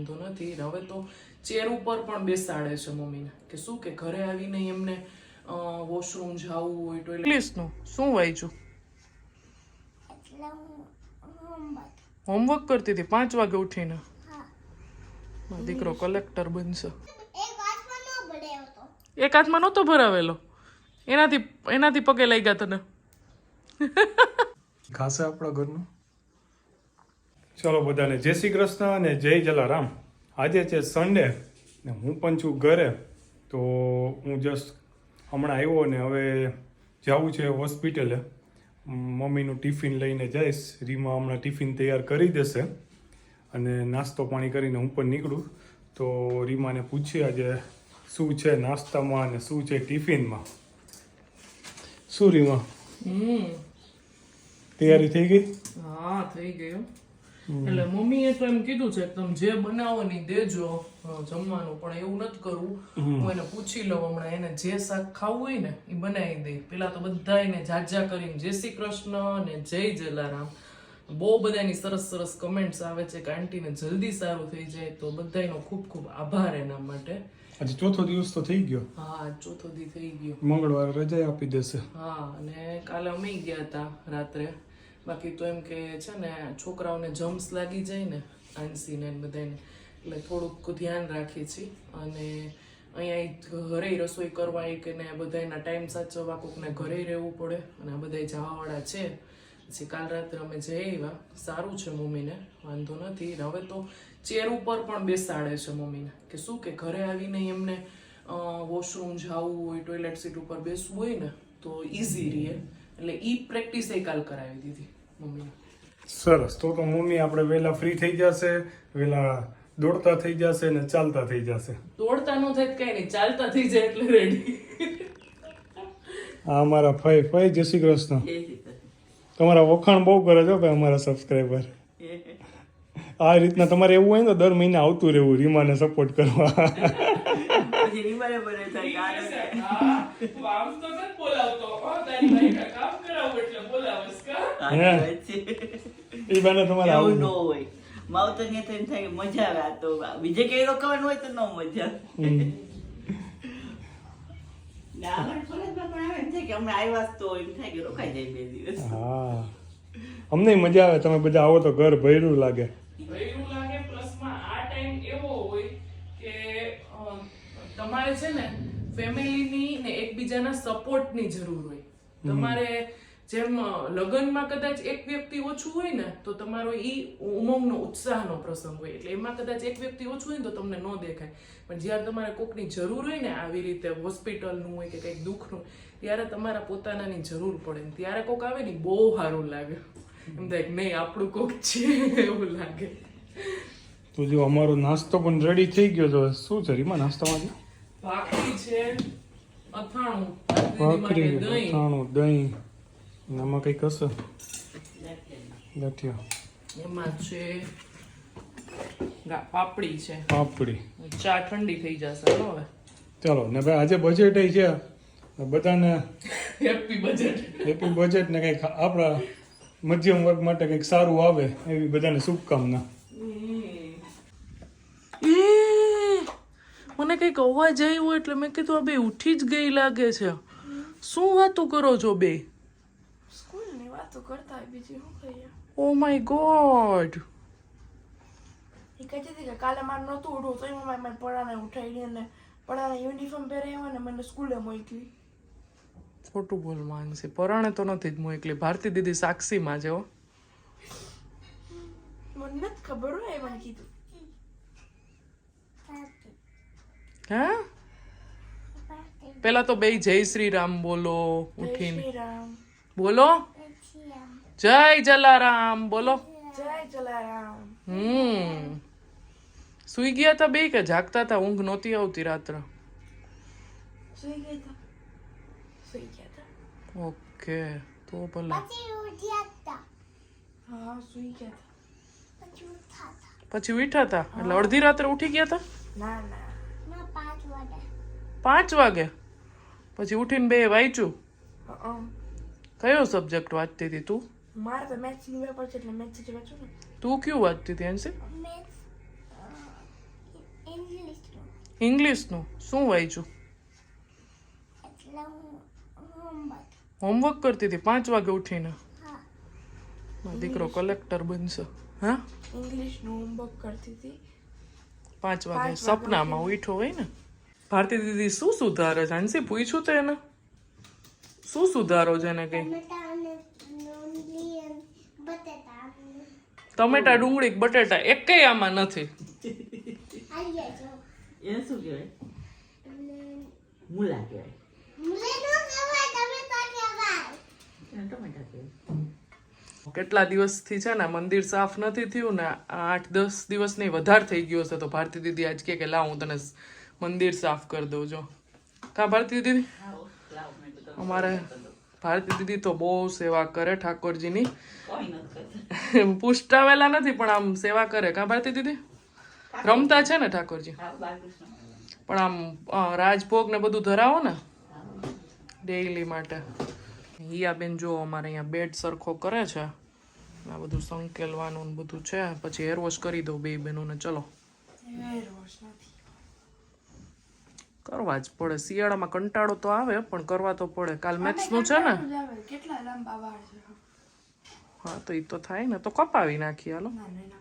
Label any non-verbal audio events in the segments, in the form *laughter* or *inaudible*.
વાંધો નથી. હવે તો ચેર ઉપર પણ બેસાડે છે મમ્મીને કે શું કે ઘરે આવીને એમને વોશરૂમ જવું હોય તો ઇંગ્લિશનું શું વાંચ્યું હોમવર્ક હોમવર્ક કરતી હતી પાંચ વાગે ઉઠીને. હા. દીકરો કલેક્ટર બનશે. એક હાથમાં નહોતો ભરાવેલો. એનાથી એનાથી પગે લઈ ગયા તને. ખાસે આપણા ઘરનું? ચલો બધાને જય શ્રી કૃષ્ણ અને જય જલારામ. આજે છે સન્ડે ને હું પણ છું ઘરે તો હું જસ્ટ હમણાં આવ્યો ને હવે જવું છે હોસ્પિટલે. મમ્મીનું ટિફિન લઈને જઈશ રીમા હમણાં ટિફિન તૈયાર કરી દેશે અને નાસ્તો પાણી કરીને હું પણ નીકળું. તો રીમાને પૂછીએ આજે શું છે નાસ્તામાં અને શું છે ટિફિનમાં. શું રીમા? તૈયારી થઈ ગઈ? હા થઈ ગયું. એટલે મમ્મીએ તો એમ કીધું છે કે તમે જે બનાવો ને દેજો જમવાનું. પણ એવું નથી કરવું. હું એને પૂછી લઉં હમણાં. એને જે શાક ખાવું હોય ને એ બનાવી દે. પેલા તો બધા એને જાજા કરીને જય શ્રી કૃષ્ણ અને જય જલારામ. બહુ બધાની સરસ સરસ કમેન્ટ્સ આવે છે કે આંટીને જલ્દી સારું થઈ જાય તો બધાનો ખૂબ ખૂબ આભાર એના માટે. આજે ચોથો દિવસ તો થઈ ગયો. હા ચોથો દી થઈ ગયો. મંગળવારે રજા આપી દેશે. હા અને કાલે અમે ગયા હતા રાત્રે. બાકી તો એમ કે છે ને છોકરાઓને જમ્સ લાગી જાય ને આંસીને બધાને એટલે થોડુંક ધ્યાન રાખીએ છીએ. અને અહીંયા ઘરે રસોઈ કરવા કે ને બધાના ટાઈમ સાચવવા કોકને ઘરે રહેવું પડે, અને આ બધા જવાવાળા છે. પછી કાલ રાત્રે અમે જઈ આવ્યા. સારું છે મમ્મીને, વાંધો નથી. હવે તો ચેર ઉપર પણ બેસાડે છે મમ્મીને. કે શું કે ઘરે આવીને એમને વોશરૂમ જવું હોય, ટોયલેટ સીટ ઉપર બેસવું હોય ને, તો ઇઝી રહે. એટલે એ પ્રેક્ટિસ એ કાલ કરાવી દીધી. સરસ. તો તો મમ્મી આપણે વહેલા ફ્રી થઈ જશે વહેલા દોડતા થઈ જશે ને ચાલતા થઈ જશે. દોડતા નો થાય કઈ નહીં ચાલતા થઈ જાય એટલે રેડી આ અમારા ફઈ ફઈ જય શ્રી કૃષ્ણ. તમારા વખાણ બહુ કરે છો ભાઈ અમારા સબસ્ક્રાઈબર આ રીતના તમારે એવું હોય ને દર મહિને આવતું રહેવું રીમાને સપોર્ટ કરવા. રીમાને એ બાને તમારે આવું ન હોય. માવતર ને તો એમ થાય મજા આવે આ તો. બીજે કઈ રોકાવાનું હોય તો ન મજા આવે. ને આગળ કોલેજમાં પણ આવે એમ થાય કે હમણાં આવ્યા જ તો એમ થાય કે રોકાઈ જાય બે દિવસ. હા. અમને મજા આવે તમે બધા આવો તો ઘર ભર્યું લાગે. ભયરું લાગે પ્લસમાં આ ટાઈમ એવો હોય કે તમારે છે ને ફેમિલીની ને એકબીજાના સપોર્ટની જરૂર હોય. તમારે જેમ લગ્નમાં કદાચ એક વ્યક્તિ ઓછું હોય ને તો તમારો એ ઉમંગનો ઉત્સાહનો પ્રસંગ હોય. એટલે એમાં કદાચ એક વ્યક્તિ ઓછું હોય ને તો તમને ન દેખાય. પણ જ્યારે તમારે કોકની જરૂર હોય ને આવી રીતે હોસ્પિટલનું હોય કે કંઈક દુઃખનું ત્યારે તમારા પોતાનાની જરૂર પડે ને. ત્યારે કોક આવે ને બહુ સારું લાગે. એમ થાય કે નહીં આપણું કોક છે એવું લાગે. તો જો અમારો નાસ્તો પણ રેડી થઈ ગયો તો શું છે રીમા નાસ્તામાં ભાખરી છે અથાણું. ભાખરી અથાણું દહીં. આમાં કંઈક હશે ગાંઠિયા એમાં છે પાપડી છે. પાપડી. ચા ઠંડી થઈ જશે હવે. ચાલો ને ભાઈ આજે બજેટ છે. બધાને હેપી બજેટ હેપી બજેટ ને કંઈક આપણા મધ્યમ વર્ગ માટે કંઈક સારું આવે એવી બધાને શુભકામના. મને કંઈક અવાજ આવ્યો એટલે મેં કીધું આ બે ઉઠી જ ગઈ લાગે છે. શું વાતો કરો છો બે? વાતો કરતા હોય બીજી શું કહીએ ઓ માય ગોડ એ કહેતી હતી કે કાલે મારે નહોતું ઉઠવું તો મમ્માએ મને પડાને ઉઠાડી અને પડાને યુનિફોર્મ પહેરાવ્યો અને મને સ્કૂલે મોકલી ખોટું બોલ માનસી પરાણે તો નથી જ મોકલી ભારતી દીદી સાક્ષીમાં છે હો. મને નથી ખબર હોય એ મને કીધું. હા? પેલા તો બે જય શ્રી રામ બોલો ઉઠીને. બોલો? જય જલારામ બોલો જય જલારામ હમ સુઈ ગયા હતા બે કે જાગતા હતા ઊંઘ નહોતી આવતી રાત્રે સુઈ ગયા હતા સુઈ ગયા હતા ઓકે તો ભલે હા સુઈ ગયા હતા પછી ઉઠ્યા હતા એટલે અડધી રાત્રે ઉઠી ગયા હતા? ના ના। પાંચ વાગે પછી ઉઠીને બે વાંચ્યું હં. કયો સબ્જેક્ટ વાંચતી હતી તું? મારે તો મેથ્સની પેપર છે એટલે મેથ્સ જ વાંચું ને. તું કયું વાંચતી હતી એનસી ઇંગ્લિશનું શું વાંચ્યું? એટલે હું હોમવર્ક હોમવર્ક કરતી હતી પાંચ વાગે ઉઠીને? હા. મારો દીકરો કલેક્ટર બનશે. હા? ઇંગ્લિશનું હોમવર્ક કરતી હતી. પાંચ વાગે સપનામાં ઉઠો હોય ને? ભારતી દીદી શું સુધારે છે? આનસી પૂછ્યું તો એને? શું સુધારો છે એને કઈ ટમેટા અને ડુંગળી અને બટેટા ટમેટા ડુંગળી બટેટા એકેય આમાં નથી. એને શું કહેવાય? મૂલા કેટલા દિવસથી છે ને મંદિર સાફ નથી થયું ને આઠ દસ દિવસ નહીં વધારે થઈ ગયો છે તો ભારતી દીદી આજ કે લાવ હું તને મંદિર સાફ કરી દઉં જો. કા ભારતી દીદી? અમારે ભારતી દીદી તો બહુ સેવા કરે ઠાકોરજીની. પુષ્ટાવેલા નથી પણ આમ સેવા કરે. કા ભારતી દીદી? રમતા છે ને ઠાકોરજી? પણ આમ રાજભોગ ને બધું ધરાવો ને? ડેઈલી માટે. હિયાબેન જો અમારે અહીંયા બેડ સરખો કરે છે. આ બધું સંકેલવાનું ને બધું છે. પછી હેર વોશ કરી દઉં બે બહેનોને. ચલો. કરવા જ પડે. શિયાળામાં કંટાળો તો આવે પણ કરવા તો પડે. કાલ મેથ્સનું છે ને? કેટલા લાંબા વાળ છે. હા તો એ તો થાય ને. તો કપાવી નાખીએ હાલો. ના ના ના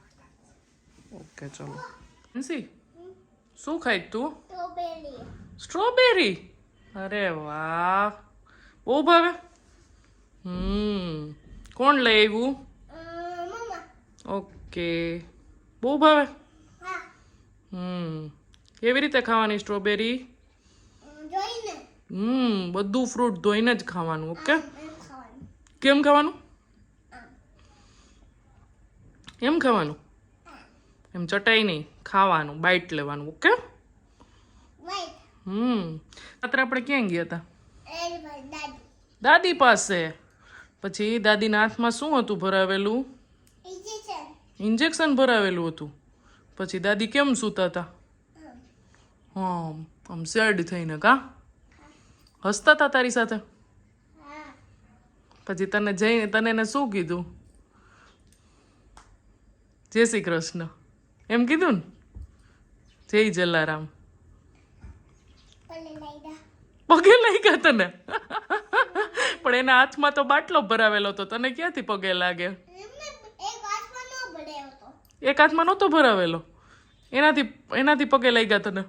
ઓકે ચલો. હંસી શું ખાઈ તું? સ્ટ્રોબેરી. અરે વાહ. બહુ ભાવે? હમ. કોણ લઈ આવ્યું? ઓકે. બહુ ભાવે? હા. હમ. કેવી રીતે ખાવાની સ્ટ્રોબેરી? હમ બધું ફ્રૂટ ધોઈને જ ખાવાનું ઓકે? કેમ ખાવાનું? એમ ખાવાનું? એમ ચટાઈ નહીં ખાવાનું બાઈટ લેવાનું ઓકે હમ. અત્યારે આપણે ક્યાં ગયા હતા? દાદી. પાસે. પછી દાદીના હાથમાં શું હતું ભરાવેલું? ઇન્જેક્શન ઇન્જેક્શન ભરાવેલું હતું. પછી દાદી કેમ સૂતા હતા? હા આમ સેડ થઈને કા? હસતા હતા તારી સાથે? પછી તને જઈને તને એને શું કીધું? જય શ્રી કૃષ્ણ. એમ કીધું ને? જય જલારામ. પગે નહીં તને? પણ એના હાથમાં તો બાટલો ભરાવેલો હતો. તને ક્યાંથી પગે લાગે? એક હાથમાં નહોતો ભરાવેલો? એનાથી એનાથી પગે લઈ ગયા તને?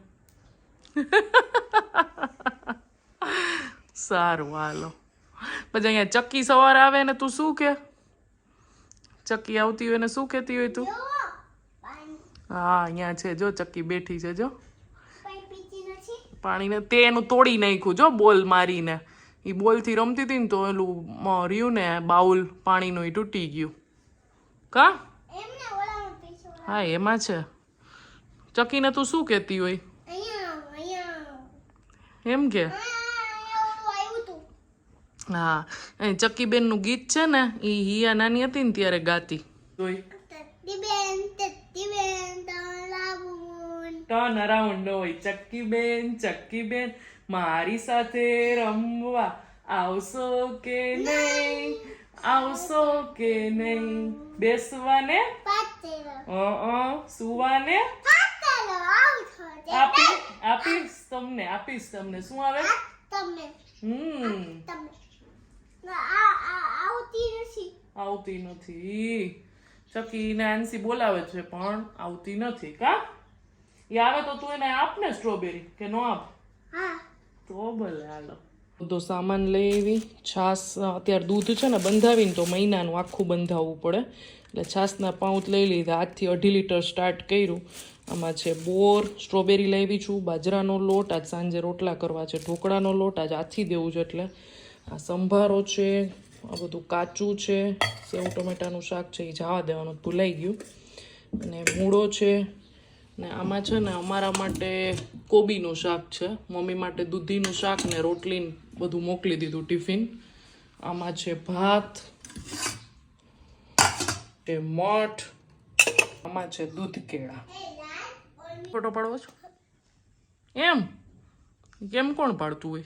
સારું હાલો. પછી અહીંયા ચક્કી સવાર આવે ને તું શું કે? ચક્કી આવતી હોય ને શું કહેતી હોય તું? હા અહીંયા છે જો ચક્કી બેઠી છે જો. પાણીને તે એનું તોડી નાખ્યું જો બોલ મારીને. એ બોલથી રમતી હતી ને તો એલું રહ્યું ને બાઉલ પાણીનું એ તૂટી ગયું. કા? હા એમાં છે. ચકીને તું શું કહેતી હોય? એમ કે અહીંયા ઓલું આવ્યું હતું હા. એ ચક્કીબેનનું ગીત છે ને એ હિયા નાની હતી ને ત્યારે ગાતી. ટર્ન અરાઉન્ડ હોય. ચક્કીબેન ચક્કીબેન મારી સાથે રમવા આવશો કે નહીં? આવશો કે નહીં? બેસવાને? સુવાને? આપીશ તમને આપીશ તમને. શું આવે? તમે હમ. ના, આવતી નથી. ચકી ને ચકી બોલાવે છે પણ આવતી નથી કા? એ આવે તો તું એને આપ ને સ્ટ્રોબેરી કે નો આપ? તો ભલે હાલો. બધો સામાન લઈ આવી. છાસ અત્યારે દૂધ છે ને બંધાવીને તો મહિનાનું આખું બંધાવવું પડે. એટલે છાસના પાઉચ લઈ લીધા. આજથી અઢી લીટર સ્ટાર્ટ કર્યું. આમાં છે બોર સ્ટ્રોબેરી લઈ આવી છું. બાજરાનો લોટ આજ સાંજે રોટલા કરવા છે. ઢોકળાનો લોટ આજ આથી દેવું છે એટલે આ સંભારો છે, આ બધું કાચું છે, સેવ ટમેટાનું શાક છે, એ જવા દેવાનું ભૂલાઈ ગયું. અને મૂળો છે, ને આમાં છે ને અમારા માટે કોબીનું શાક છે. મમ્મી માટે દૂધીનું શાક ને રોટલી બધું મોકલી દીધું ટિફિન. આમાં છે ભાત એ મઠ, આમાં છે દૂધ કેળા. ફોટો પાડવો છો? એમ? કેમ કોણ પાડતું હોય?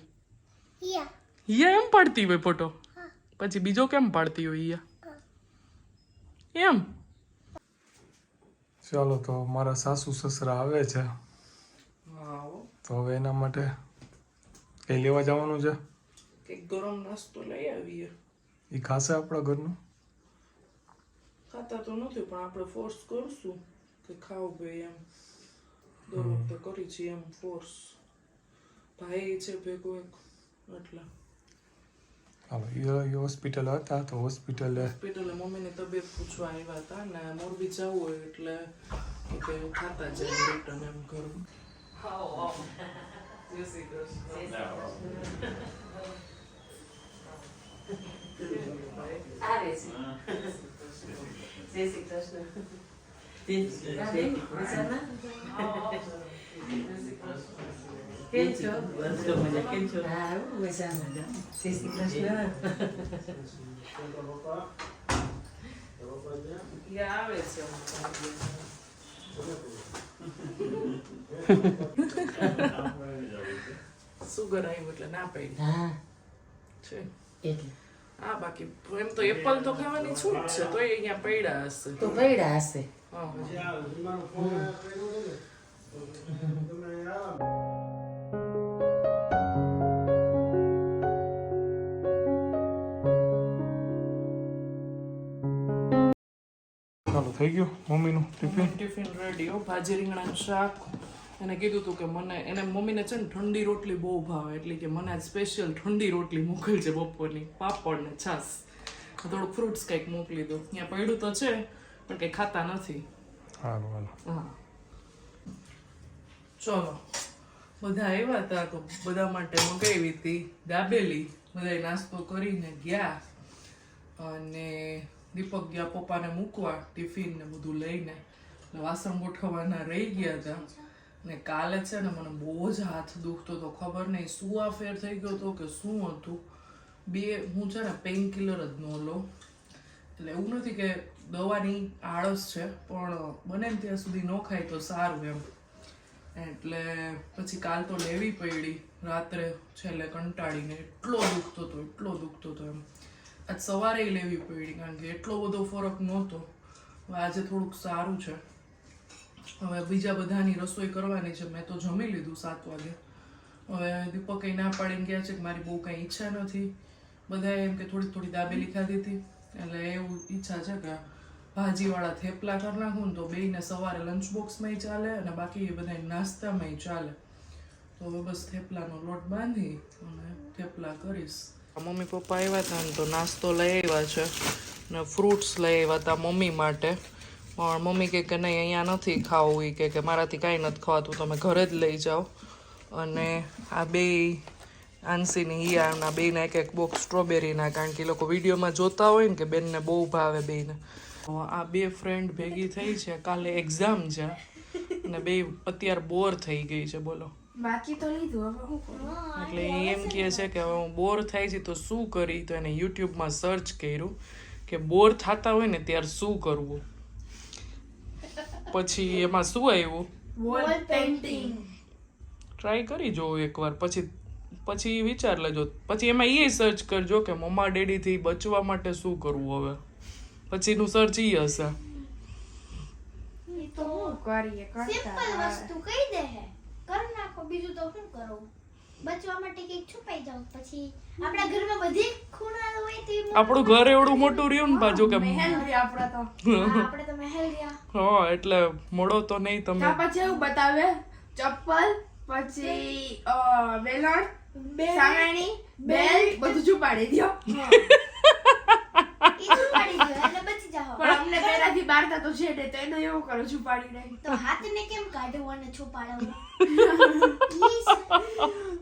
હિયા એમ પાડતી હોય ફોટો પછી બીજો કેમ પાડતી હોય હિયા એમ? ચાલો તો મારા સાસુ સસરા આવે છે. હા તો હવે એના માટે કંઈ લેવા જવાનું છે? કંઈક ગરમ નાસ્તો લઈ આવીએ. એ ખાશે આપણા ઘરનું? ખાતા તો નથી પણ આપણે ફોર્સ કરશું કે ખાવ ભાઈ એમ. દર વખતે કરી છીએ એમ ફોર્સ ભાઈ છે ભેગો એક એટલે. હાલો એ હોસ્પિટલ હતા તો હોસ્પિટલે હોસ્પિટલે મમ્મીની તબિયત પૂછવા આવ્યા હતા ને મોરબી જવું હોય એટલે એ કે ખાતા જાય રિટર્ન એમ કરું જય શ્રી કૃષ્ણ કેમ છો બસ તો મજા કેમ છો હા મજા મજા જય શ્રી કૃષ્ણ આવે છે સુગર આવ્યું એટલે ના પડી હા છે એટલે હા બાકી એમ તો એપલ તો ખાવાની છૂટ છે તો અહીંયા પડ્યા હશે તો પડ્યા હશે હા થઈ ગયું મમ્મીનું ટિફિન? ટિફિન રેડી હો. ભાજી રીંગણાનું શાક. એને કીધું હતું કે મને એને મમ્મીને છે ને ઠંડી રોટલી બહુ ભાવે. એટલે કે મને આજ સ્પેશિયલ ઠંડી રોટલી મોકલજે બપોરની. પાપડ ને છાસ થોડું ફ્રૂટ્સ કંઈક મોકલી દો અહીંયા પડ્યું તો છે પણ કંઈ ખાતા નથી. હાલો હા. ચલો. બધા આવ્યા હતા તો બધા માટે મંગાવી હતી દાબેલી. બધા નાસ્તો કરીને ગયા. અને દીપક ગયા પપ્પાને મૂકવા ટિફિન ને બધું લઈને. એટલે વાસણ ગોઠવવાના રહી ગયા હતા. ને કાલે છે ને મને બહુ જ હાથ દુખતો હતો, ખબર નહીં. શું આ ફેર થઈ ગયો હતો કે શું હતું? બે, હું છે ને પેઇન કિલર જ ન લઉં. એટલે એવું નથી કે દવાની આળસ છે, પણ બને ને ત્યાં સુધી ન ખાય તો સારું એમ. એટલે પછી કાલ તો લેવી પડી. રાત્રે છેલ્લે કંટાળીને એટલો દુખતો હતો, એટલો દુખતો હતો એમ. આજ સવારે લેવી પડી કારણ કે એટલો બધો ફરક નહોતો. હવે આજે થોડુંક સારું છે. હવે બીજા બધાની રસોઈ કરવાની છે. મેં તો જમી લીધું સાત વાગે. હવે દીપકે ના પાડીને ગયા છે કે મારી બહુ કાંઈ ઈચ્છા નથી. બધાએ એમ કે થોડી થોડી દાબેલી ખાધી હતી. એટલે એવું ઈચ્છા છે કે ભાજીવાળા થેપલા કરી નાખું ને તો બેયને સવારે લંચ બોક્સમાંય ચાલે અને બાકી એ બધા નાસ્તામાંય ચાલે. તો હવે બસ થેપલાનો લોટ બાંધી અને થેપલા કરીશ. મમ્મી પપ્પા આવ્યા હતા ને તો નાસ્તો લઈ આવ્યા છે ને ફ્રૂટ્સ લઈ આવ્યા હતા મમ્મી માટે. પણ મમ્મી કહે કે નહીં, અહીંયા નથી ખાવું. એ કે કે મારાથી કાંઈ નથી ખાવાતું, તમે ઘરે જ લઈ જાઓ. અને આ બે આંસીની હિયાના બેના એક એક બોક્સ સ્ટ્રોબેરીના કારણ કે એ લોકો વિડીયોમાં જોતા હોય ને કે બેનને બહુ ભાવે બેને આ બે ફ્રેન્ડ ભેગી થઈ છે, કાલે એક્ઝામ છે. અને બે અત્યારે બોર થઈ ગઈ છે, બોલો. બાકી તો લીધું હવે હું કરું? એટલે એ એમ કહે છે કે હવે હું બોર થાય છે તો શું કરી? તો એને યુટ્યુબમાં સર્ચ કર્યું કે બોર થતા હોય ને ત્યારે શું કરવું? પછી એમાં શું આવ્યું? વોલ પેઇન્ટિંગ ટ્રાય કરી જોવું એકવાર. પછી પછી વિચાર લેજો. પછી એમાં એ સર્ચ કરજો કે મમ્મા ડેડીથી બચવા માટે શું કરવું હવે? પછીનું સર્ચ એ હશે. તો કરીએ કરતા? સિમ્પલ વસ્તુ કહી દે હે. કર નાખો. બીજું તો શું કરો? બચવા માટે કંઈક છુપાઈ જાવ પછી આપણા ઘરમાં બધી ખૂણા હોય તો આપણું ઘર એવડું મોટું રહ્યું ને બાજુ કે મહેલ રહ્યા આપણા તો. આપણે તો મહેલ રહ્યા. હા એટલે મોડો તો નહીં તમે. પછી એવું બતાવે. ચપ્પલ પછી અ, વેલણ સાંગાણી બેલ્ટ બધું છુપાડી દો ઈ છુપાડી દો એટલે બચી પણ પહેલાથી બારતા તો છે ને તો એનો એવો કરો છુપાડી નહીં તો હાથને કેમ કાઢવો અને છુપાડવો. *laughs*